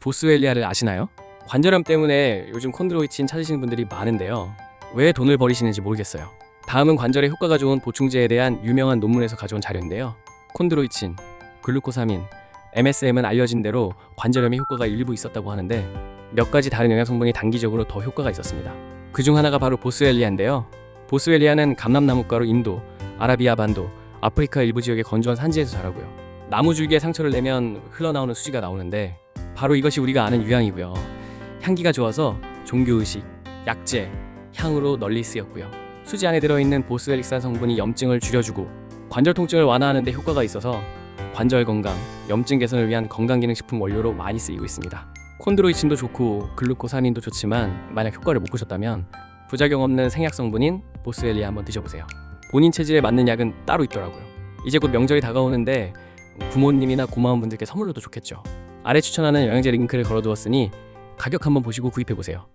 보스웰리아를 아시나요? 관절염 때문에 요즘 콘드로이친 찾으시는 분들이 많은데요. 왜 돈을 버리시는지 모르겠어요. 다음은 관절에 효과가 좋은 보충제에 대한 유명한 논문에서 가져온 자료인데요. 콘드로이친, 글루코사민, MSM은 알려진 대로 관절염에 효과가 일부 있었다고 하는데 몇 가지 다른 영양 성분이 단기적으로 더 효과가 있었습니다. 그 중 하나가 바로 보스웰리아인데요. 보스웰리아는 감람나무가로 인도, 아라비아 반도, 아프리카 일부 지역의 건조한 산지에서 자라고요. 나무 줄기에 상처를 내면 흘러나오는 수지가 나오는데 바로 이것이 우리가 아는 유향이고요. 향기가 좋아서 종교의식, 약재, 향으로 널리 쓰였고요. 수지 안에 들어있는 보스웰릭산 성분이 염증을 줄여주고 관절 통증을 완화하는 데 효과가 있어서 관절 건강, 염증 개선을 위한 건강기능식품 원료로 많이 쓰이고 있습니다. 콘드로이친도 좋고 글루코사민도 좋지만 만약 효과를 못 보셨다면 부작용 없는 생약 성분인 보스웰리아 한번 드셔보세요. 본인 체질에 맞는 약은 따로 있더라고요. 이제 곧 명절이 다가오는데 부모님이나 고마운 분들께 선물로도 좋겠죠. 아래 추천하는 영양제 링크를 걸어두었으니 가격 한번 보시고 구입해 보세요.